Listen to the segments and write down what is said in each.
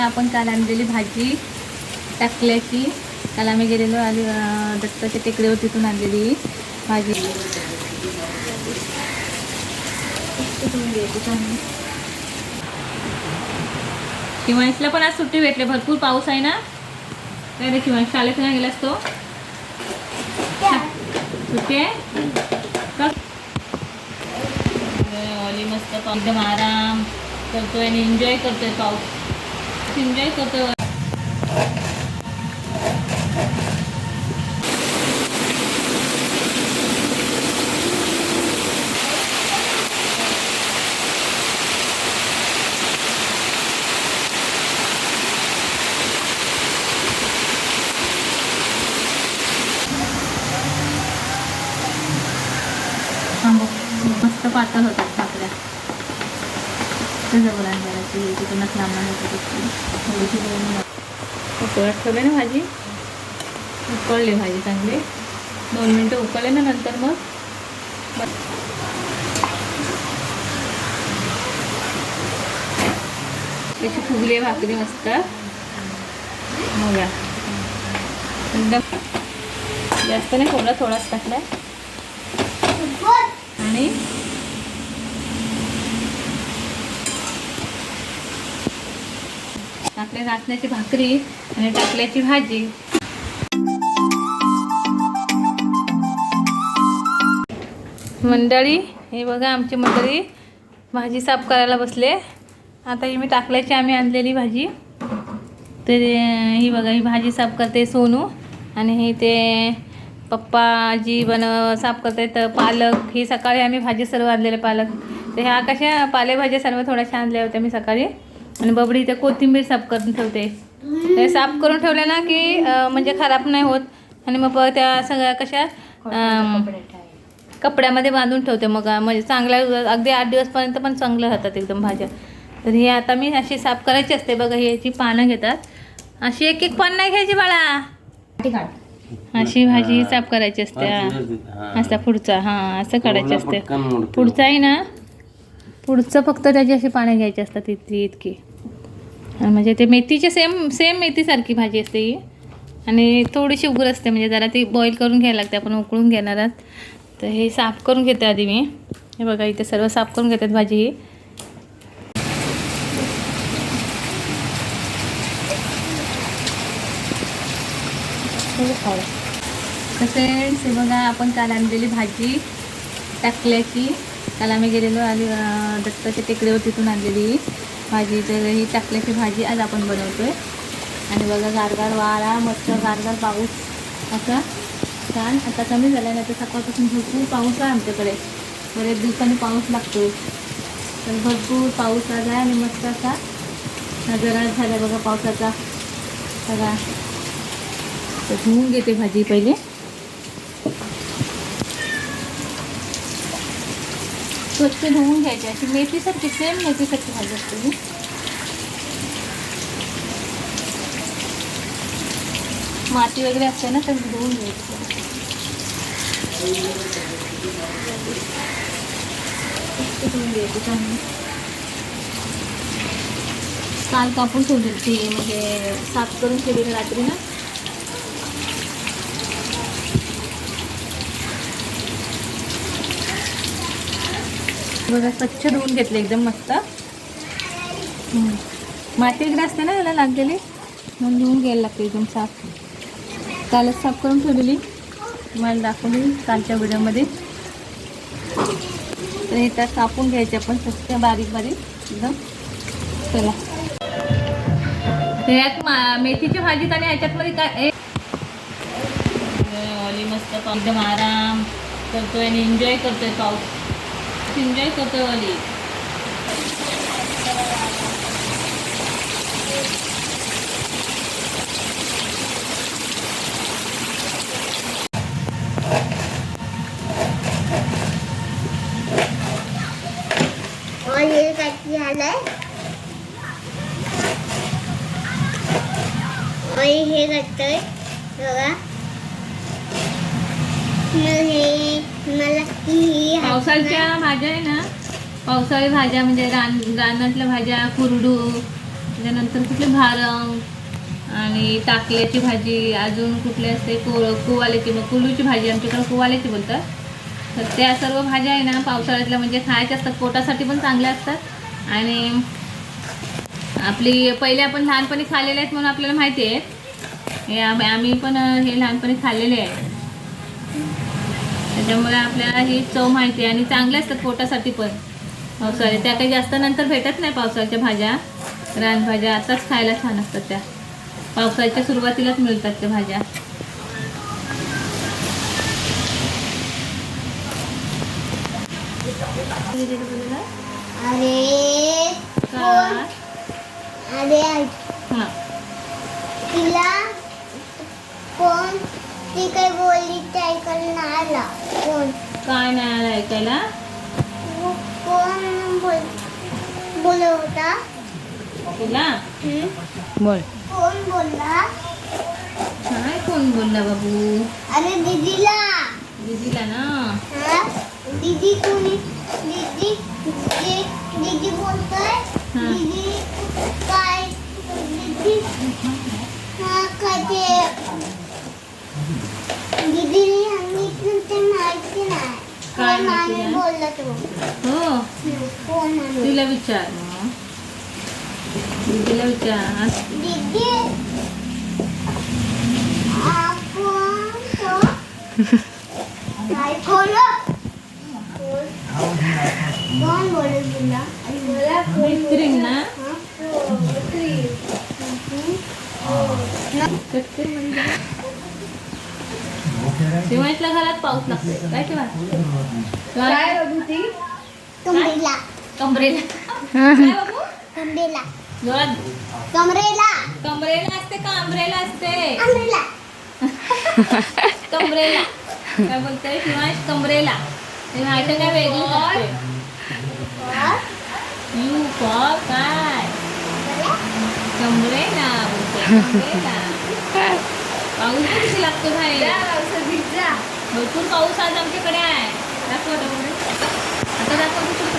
आपण काल आणलेली भाजी टाकल्याची. काल आम्ही गेलेलो आणि दत्ताच्या टेकडीवर तिथून आणलेली भाजी. शिवांशला पण आज सुट्टी भेटली. भरपूर पाऊस आहे ना? काय रे शिवांश शाळेत नाही गेलास तो? सुट्टी आहे? ऑली मस्त एकदम आराम करतोय आणि एन्जॉय करतोय पाऊस. एन्जॉय करतो थांबव. मस्त पातळ होतात भाकऱ्या त्याचं बोला जराची तिकडूनच लांबणार होतं थोडीशी उकळत ठेवले ना भाजी? उकळली भाजी चांगली. दोन मिनटं उकळले ना नंतर मग? त्याची फुगली भाकरी मस्त. बघा एकदम जास्त नाही थोडा थोडाच टाकलाय. आणि टाकले नाचण्याची भाकरी आणि टाकल्याची भाजी. मंडळी हे बघा आमची मंडळी भाजी साफ करायला बसले. आता ही मी टाकल्याची आम्ही आणलेली भाजी. तर ही बघा ही भाजी साफ करते सोनू आणि हे ते पप्पा जी बन साफ करते तर पालक. ही सकाळी आम्ही भाजी सर्व आणलेले पालक. तर ह्या कशा पालेभाज्या सर्व थोड्याशा आणल्या होत्या मी सकाळी. आणि बबडी ते कोथिंबीर साफ करून ठेवते. ते साफ करून ठेवले ना की म्हणजे खराब नाही होत. आणि मग त्या सगळ्या कशा कपड्यामध्ये बांधून ठेवते मग. म्हणजे चांगल्या अगदी आठ दिवसपर्यंत पण चांगलं राहतात एकदम भाज्या. तर हे आता मी अशी साफ करायची असते. बघा ही याची पानं घेतात. अशी एक एक पान नाही घ्यायची बाळा. अशी भाजी ही साफ करायची असते. हा. असा पुढचा हां असं काढायची असते. पुढचा आहे ना पुढचं फक्त त्याची अशी पानं घ्यायची असतात इतकी इतकी. म्हणजे ते मेथीचे सेम सेम मेथीसारखी भाजी असते ही. आणि थोडीशी उघड असते म्हणजे जरा ती बॉईल करून घ्यायला लागते आपण उकळून घेणार आहात. तर हे साफ करून घेते आधी मी. हे बघा इथे सर्व साफ करून घेतात भाजी ही. फ्रेंड्स हे बघा आपण काल आणलेली भाजी टाकल्याची. काल आम्ही गेलेलो आणि दत्ताच्या टेकडीवर तिथून आणलेली. भाजी तर ही टाकल्याची भाजी आज आपण बनवतो आहे आणि बघा गारगार वारा मस्त गारगार पाऊस. असा छान आता कमी झाला नाही तर सकाळपासून भरपूर पाऊस आहे आमच्याकडे. बरेच दिवसांनी पाऊस लागतो तर भरपूर पाऊस आला आणि मस्त असा नजरा झाला बघा पावसाचा. सगळा तर धुवून घेते भाजी पहिले. स्वच्छ धुवून घ्यायची. अशी मेथीसारखी सेम मेथीसारखी भाजी असते ही. माती वगैरे असते ना तर धुवून घ्यायची. स्वच्छ काल कापून ठेवली ती म्हणजे साफ करून ठेवली रात्री ना बघा स्वच्छ धुवून घेतले एकदम मस्त. माती वगैरे असते ना याला लागलेली? मग धुवून घ्यायला लागते एकदम साफ. कालच साफ करून ठेवलेली. तुम्हाला दाखवली कालच्या व्हिडिओमध्ये. तर हे त्यात कापून घ्यायचे आपण स्वच्छ बारीक बारीक. एकदम. चला. यात मा- मेथीची भाजीत आणि ह्याच्यातमध्ये काय ऑली मस्त एकदम आराम करतोय आणि एन्जॉय करतोय पाऊस. एन्जॉय करतोय ऑली और ये कैसी हाल है और हे करतोय बघा हे मला ही पावसाळ्याच्या भाज्या आहे ना पावसाळी भाज्या म्हणजे रान रानातल्या भाज्या कुरडू त्याच्यानंतर कुठले भारंग आणि टाकल्याची भाजी अजून कुठले असते को कुवाल्याची मग कुलूची भाजी आमच्याकडे कुवाल्याची बोलतात. तर त्या सर्व भाज्या आहे ना पावसाळ्यातल्या म्हणजे खायच्या असतात पोटासाठी पण चांगल्या असतात. आणि आपली पहिले आपण लहानपणी खाल्लेले आहेत म्हणून आपल्याला माहिती हे आम- आम्ही पण हे लहानपणी खाल्लेले आहे. त्याच्यामुळे आपल्याला ही चव माहिती आणि चांगल्या असतात पोटासाठी पण. पावसाळ्यात त्या काही जास्त नंतर भेटत नाही पावसाळ्याच्या भाज्या. रानभाज्या आताच खायला छान असतात त्या. पावसाळ्याच्या सुरुवातीलाच मिळतात त्या भाज्या. अरे अरे हां. तिला कोण? ती काय बोलली ते ऐकायला नाही आला. कोण? काय नाही आलं ऐकायला? कोण बोल बोलत होता? तुला हं? बोल. कोण बोलला? काय कोण बोलला बाबू? अरे दीदीला. दीदीला ना? हा? दीदी कोणी? दीदी दीदी दीदी बोलतोय? हा. दीदी काय? दीदी? हा काय ते काय कोण माहिती आणि नाही? बोलला तो हो हं, कोण आणि तिला विचार मग दीदीला विचार दीदी आपण तो काय कोण कोण बोलत तुला मला कोण मैत्रीण ना हा? मैत्रीण. हं? मैत्रीण म्हणजे शिवायतल्या घरात पाऊस लागतोय. काय शिवाय शिवाय कमरेला. कमरेला. काय बाबू? कमरेला. जोरात कमरेला. कमरेला असते का? आंबरेला असते. कमरेला कमरेला. काय बोलते शिवाय कमरेला. ते माहिती काय वेगळी यू फॉर काय? कमरेला बोलते कमरेला. पाऊस लागतो बाहेर? भरपूर पाऊस आज आमच्याकडे आहे दाखवा दाखव. आता दाखवा दुसरं.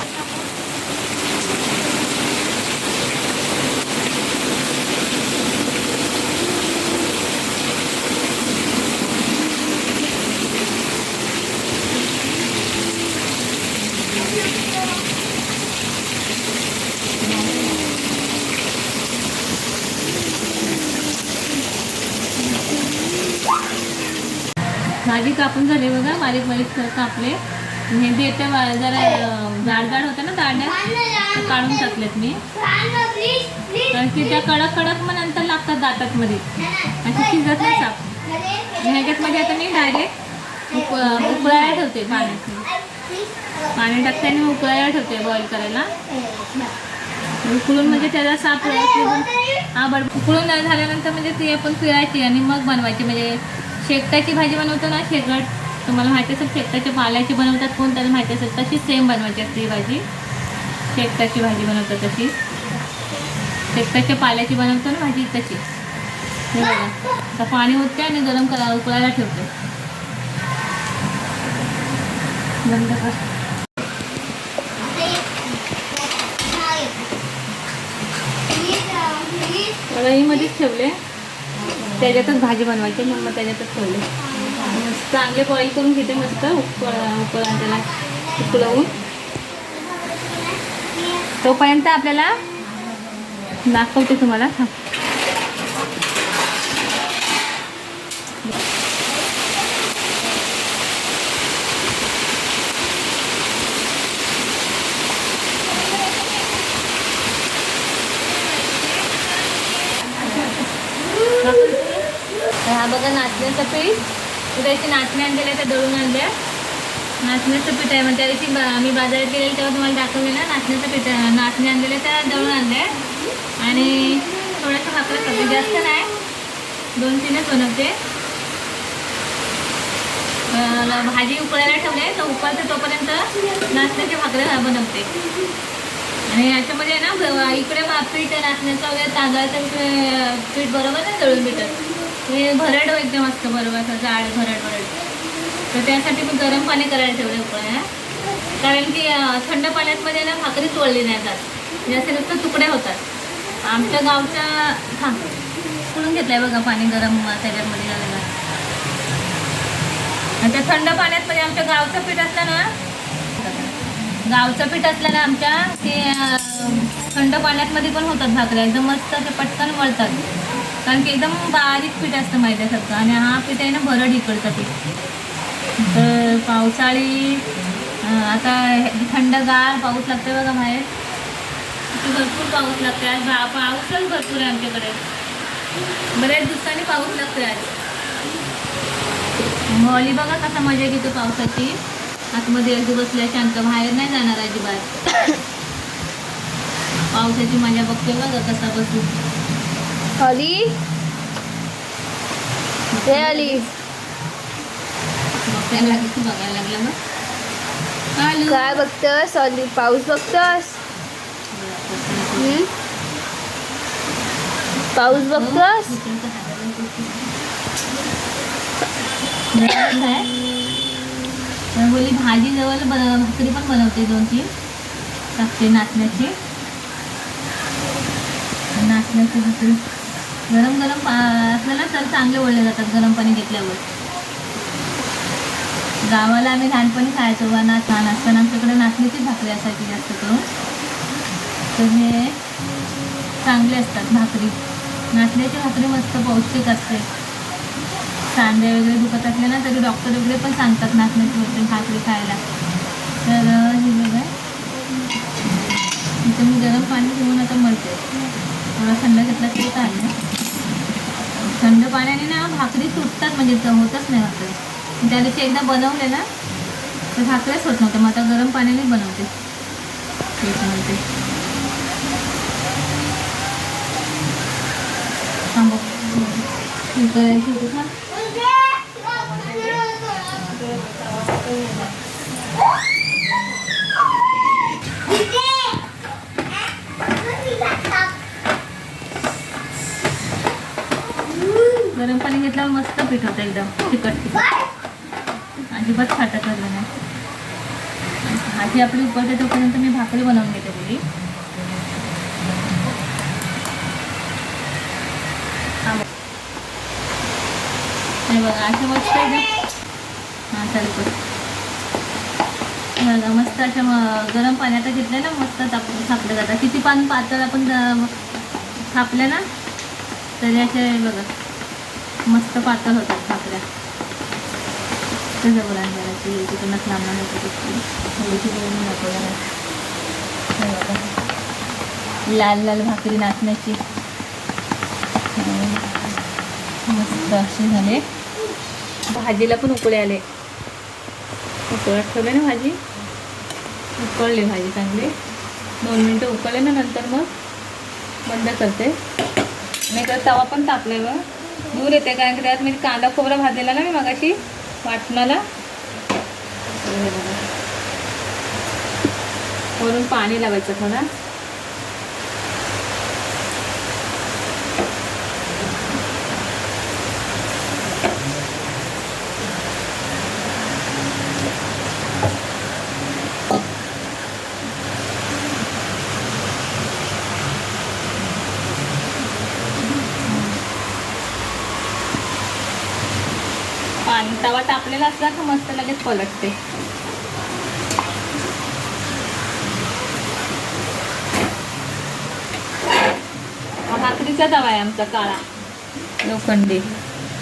भाजी कापून झाली बघा बारीक बारीक कापले. मेहंदी देते जरा जाड जाड होते ना दांड्या काढून टाकलेत मी. कारण की त्या कडक कडक मग नंतर लागतात दातात मध्ये अशी शिजत नाही साप. आणि मध्ये आता मी डायरेक्ट उक उकळायला ठेवते पाण्यात पाणी टाकते आणि उकळायला ठेवते बॉईल करायला. उकळून म्हणजे त्याला साप हा बड उकळून झाल्यानंतर म्हणजे ती आपण पिळायची आणि मग बनवायची. म्हणजे शेकटाची भाजी बनवतो ना शेकट तुम्हाला माहिती असेल शेकटाच्या पाल्याची बनवतात कोण त्याला माहिती असेल तशी सेम बनवायची असते ही भाजी. शेकटाची भाजी बनवतात तशी. शेकटाच्या पाल्याची बनवतो ना भाजी तशी. हे बघा. आता पाणी होते आणि गरम करा उकळायला ठेवते बंद कर. बघा ही मध्येच ठेवले त्याच्यातच भाजी बनवायची मग मग त्याच्यातच ठेवले. मस्त चांगले बॉईल करून घेते मस्त उकळा उकळ त्याला उकळवून तोपर्यंत आपल्याला दाखवते तुम्हाला. हा बघा नाचण्याचं पीठ. उद्याची नाचणी आणलेल्या त्या दळून आणल्या. नाचण्याचं पीठ आहे म्हणजे त्याची बा- बाजारात गेलेली तेव्हा तुम्हाला दाखवलेलं नाचण्याचं पीठ नाचणी आणलेल्या त्या दळून आणल्या आणि थोड्याशा भाकऱ्या करते जास्त नाही. दोन तीनच बनवते. भाजी उकळायला ठेवले तर उकळते तोपर्यंत नाचण्याची भाकरं बनवते. आणि याच्यामध्ये ना इकडे पीठ नाचण्याचं वगैरे तांदळाचं पीठ बरोबर नाही दळून भेटत हे भरड एकदम असतं बरोबर असं जाड भरड भरड. तर त्यासाठी मी गरम पाणी करायला ठेवले उकळायला कारण की थंड पाण्यामध्ये ना भाकरी तोडली नाही जात. म्हणजे असे नुसतं तुकडे होतात. आमच्या गावच्या थांब घेतलं घेतलंय बघा पाणी गरम त्याच्यामध्ये झालेलं. आणि त्या थंड पाण्यात म्हणजे आमच्या गावचं पीठ असलं ना गावचं पीठ असलं ना आमच्या ते थंड पाण्यात मध्ये पण होतात भाकऱ्या. एकदम मस्त ते पटकन वळतात कारण की एकदम बारीक पीठ असतं मैद्यासारखं आणि हा पीठ आहे ना बरं इकडचं पीठ. तर पावसाळी आता थंडगार पाऊस लागते बघा बाहेर भरपूर पाऊस लागते आज पाऊसच भरपूर आहे आमच्याकडे. बऱ्याच दिवसांनी पाऊस लागतोय आज. मॉली बघा कसा मजा घेतो पावसाची. आतमध्ये अगदी बसल्या शांत बाहेर नाही जाणार अजिबात. पावसाची मजा बघतोय बघा कसा बसू. अली हे अली बघायला लागली मग आलू. काय बघतस? अली पाऊस बघतस? पाऊस बघतस? बोली भाजी जवळ भाकरी पण बनवते दोन तीन. टाकते नाचण्याची. नाचण्याची भाकरी. गरम गरम पा असलं ना तर चांगले वळले जातात गरम पाणी घेतल्यावर. गावाला आम्ही लहानपणी खायचो बा नाच असताना आमच्याकडे नाचण्याचीच भाकरी असायची जास्त करून. तर हे चांगले असतात भाकरी. नाचण्याची भाकरी मस्त पौष्टिक असते. सांडे वगैरे दुखत असले ना तरी डॉक्टर वगैरे पण सांगतात नाचण्याची भाकरी भाकरी खायला. तर हे बघा. इथं मी गरम पाणी घेऊन आता मळते. थोडा थंड घेतला तरी चालेल. थंड पाण्याने ना भाकरी तुटतात म्हणजे होतच नाही भाकरी त्या दिवशी एकदा बनवले ना तर भाकऱ्याच होत नव्हत्या मग आता गरम पाण्याने बनवते तेच म्हणते थांबव. हे करायची होती का? गरम पाणी घेतल्यावर मस्त पीठ होतं एकदम तिखट तिखट. अजिबात फाटत वगैरे नाही. भाजी आपली उकळते तोपर्यंत मी भाकरी बनवून घेते बोली बघा अशा मस्त एकदम हां चालू मस्त अशा गरम पाण्यात घेतले ना मस्त ताप थापले जातात. किती पान पातळ आपण ज- ना तरी असे बघा. मस्त पातळ होतात भाकऱ्या जवळ बोला करायची तिकडूनच लांबणार होती थोडीशी वेळ नको लाल लाल भाकरी नाचण्याची. मस्त असे झाले. भाजीला पण उकळे आले. उकळत ठेवले ना भाजी? उकळली भाजी चांगली. दोन मिनटं उकळले ना नंतर मग बंद करते. नाही तर तवा पण तापलाय बघ. दूर येते कारण की त्यात मी कांदा खोबरा भाजलेला ना मी मगाशी. वाटणाला वरून पाणी लावायचं थोडा. तवा तापलेला असला का मस्त लगेच पलटते. भाकरीचा तवा आहे आमचा काळा. लोखंडी.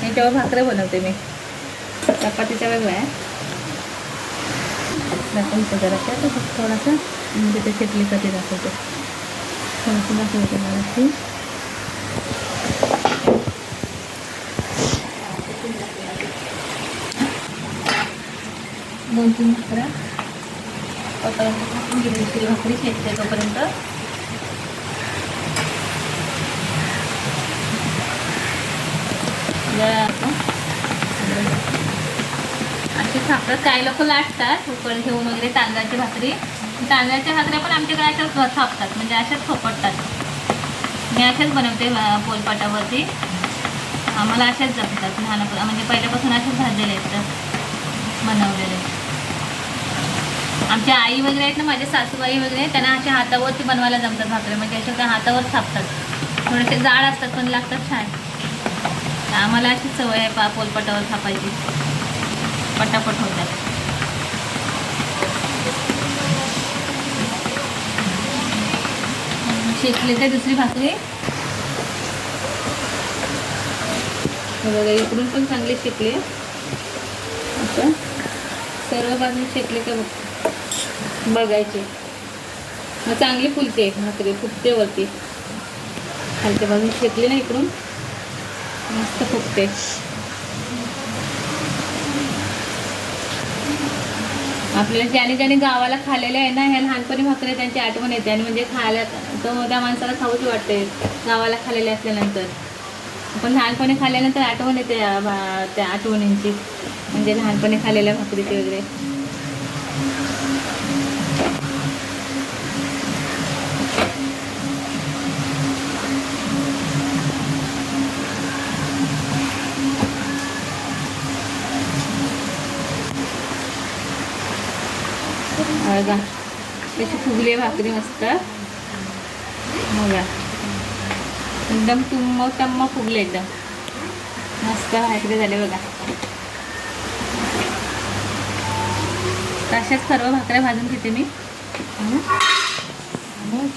याच्यावर भाकऱ्या बनवते मी. चपातीचा वेगळा आहे जरा थोडासा. म्हणजे ते शेतली कधी दाखवते. थोडंसं दाखवते मला ती दोन तीन भाकऱ्या तोपर्यंत टाकून घेते दुसरी भाकरी शेकते तोपर्यंत. असे खापरात काही लोक लाटतात उकळ घेऊन वगैरे तांदळाची भाकरी. तांदळाच्या भाकऱ्या पण आमच्याकडे अशाच थापतात. म्हणजे अशाच थोपटतात. मी अशाच बनवते पोलपाटावरती. आम्हाला अशाच जमतात. लहानपणा म्हणजे पहिल्यापासून अशाच भाजलेले आहेत तर बनवलेले आमच्या आई वगैरे आहेत ना माझ्या सासूबाई वगैरे त्यांना अशा हातावरती बनवायला जमतात भाकऱ्या. म्हणजे अशा त्या हातावर थापतात. थोडेसे जाड असतात पण लागतात छान. आम्हाला अशी सवय आहे पा पोलपटावर थापायची. पटापट होतात. शेकले ते दुसरी भाकरी. बघा इकडून पण चांगले शेकले. असं. सर्व बाजून शेकले का बघतो बघायचे. मग चांगली फुलते भाकरी फुटते वरती. खालच्या बाजून शेकली ना इकडून. मस्त फुगते आपल्याला ज्याने ज्याने गावाला खाल्लेले आहे ना ह्या लहानपणी भाकरी त्यांची आठवण येते. आणि म्हणजे खायला तो त्या माणसाला खाऊच वाटते. गावाला खाल्लेले असल्यानंतर. पण लहानपणी खाल्ल्यानंतर आठवण येते भा- त्या आठवणींची. म्हणजे लहानपणी खाल्लेल्या भाकरीची वगैरे. बघा. त्याचे फुगले भाकरी मस्त. बघा. एकदम तुंब टम्म फुगले एकदम. मस्त भाकरी झाले बघा. तशाच सर्व भाकऱ्या भाजून घेते मी.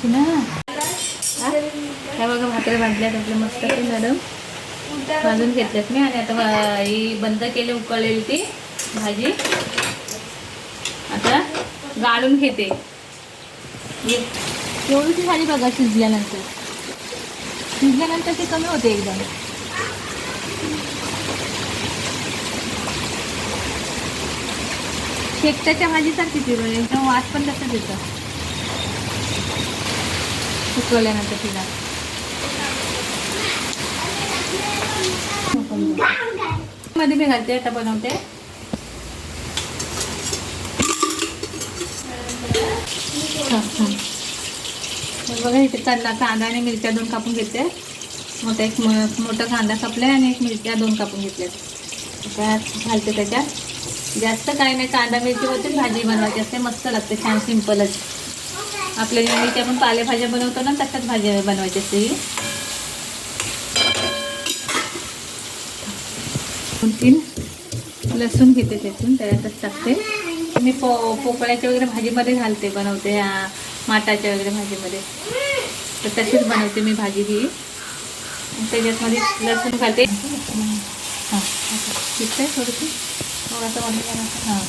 ना? काय बघा भाकऱ्या भाजल्यात आपल्या मस्त असे मॅडम. भाजून घेतल्यात मी आणि आता ही बंद केले उकळलेली ती भाजी. गाळून घेते. ये- झाली बघा शिजल्यानंतर. शिजल्यानंतर ते कमी होते एकदम. शेकट्याच्या भाजीसारखी ती बघ, एकदम वास पण तसंच येतं. सुकवल्यानंतर तिला. मध्ये मी घालते आता बनवते. हा, बघा इथे चालला. कांदा आणि मिरच्या दोन कापून घेते. मोठा एक मोठा कांदा कापला आणि एक मिरच्या दोन कापून घेतल्या आता घालते त्याच्यात. जास्त काय नाही. कांदा मिरचीवरतीच भाजी बनवायची असते. मस्त लागते. छान सिम्पलच. आपल्या नेहमीची आपण पालेभाज्या बनवतो ना तशाच भाजी बनवायची असते ही. दोन तीन. लसूण घेते त्यातून. त्याच्यातच टाकते. मी पो पोकळ्याच्या वगैरे भाजीमध्ये घालते बनवते ह्या माटाच्या वगैरे भाजीमध्ये. तर तशीच बनवते मी भाजी ही. त्याच्यातमध्ये लसूण घालते. हां आहे थोडीशी मग असं म्हणून हां.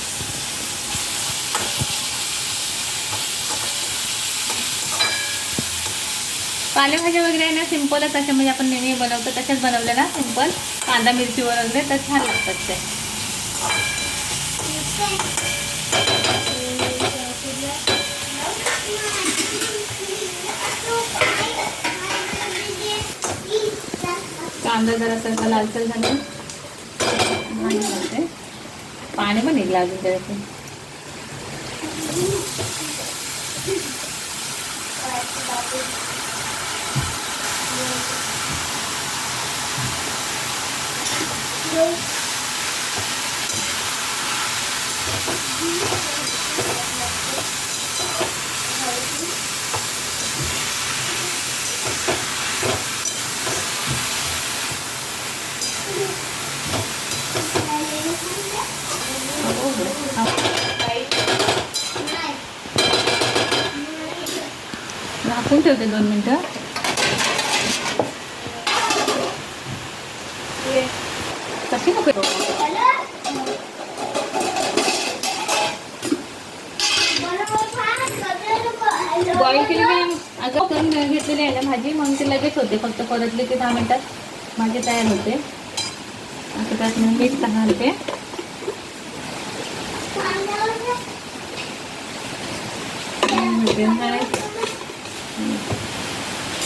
पालेभाज्या वगैरे आहे ना सिम्पलच अशा म्हणजे आपण नेहमी बनवतो तशाच बनवल्या ना सिंपल. कांदा मिरची वगैरे तर छान लागतात ते. कांदा जरासा लालसर झाला पाणी घालते पाणी पण निघलं अजून त्याच्यातून Thank you. झाकून ठेवते दोन मिनटं. कशी नको बॉईल केली मी. अगं करून घेतलेली आहे ना भाजी. म्हणून ते लगेच होते. फक्त परतली की दहा मिनटात. माझे तयार होते. आता त्यात मी मीठ घालते मीठ घालायचं.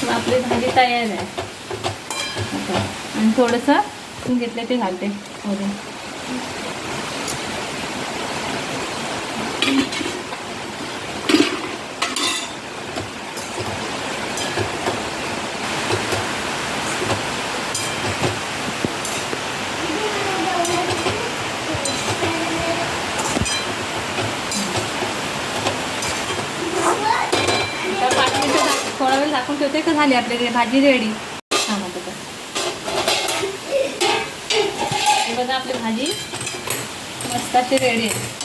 मग आपली भाजी तयार आहे आणि थोडंसं घेतलं ते घालते मध्ये आता पाच मिनिटं झाक- थोडा वेळ झाकून ठेवते होते का झाली आपल्याकडे भाजी रेडी छान बघा. हे बघा आपली भाजी मस्त अशी रेडी आहे.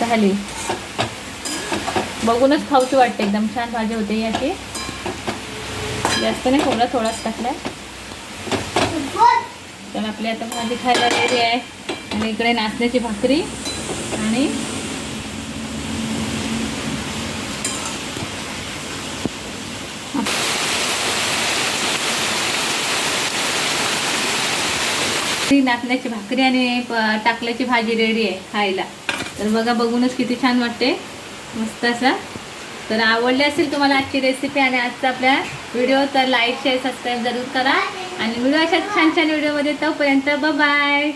झाली. बघूनच खाऊची वाटते एकदम छान भाजी होते याची जास्त नाही थोडा थोडाच टाकलाय. तर आपली आता भाजी खायला रेडी आहे. आणि इकडे नाचण्याची भाकरी आणि भाकरी नाचण्याची भाकरी आणि टाकल्याची भाजी रेडी आहे खायला. तर बघा बघूनच किती छान वाटते. मस्त असा. तर आवडली असेल तुम्हाला आजची रेसिपी आणि आजचा आपल्या व्हिडिओ तर लाईक शेअर सबस्क्राईब जरूर करा. आणि व्हिडिओ अशाच छान छान व्हिडिओमध्ये तोपर्यंत बाय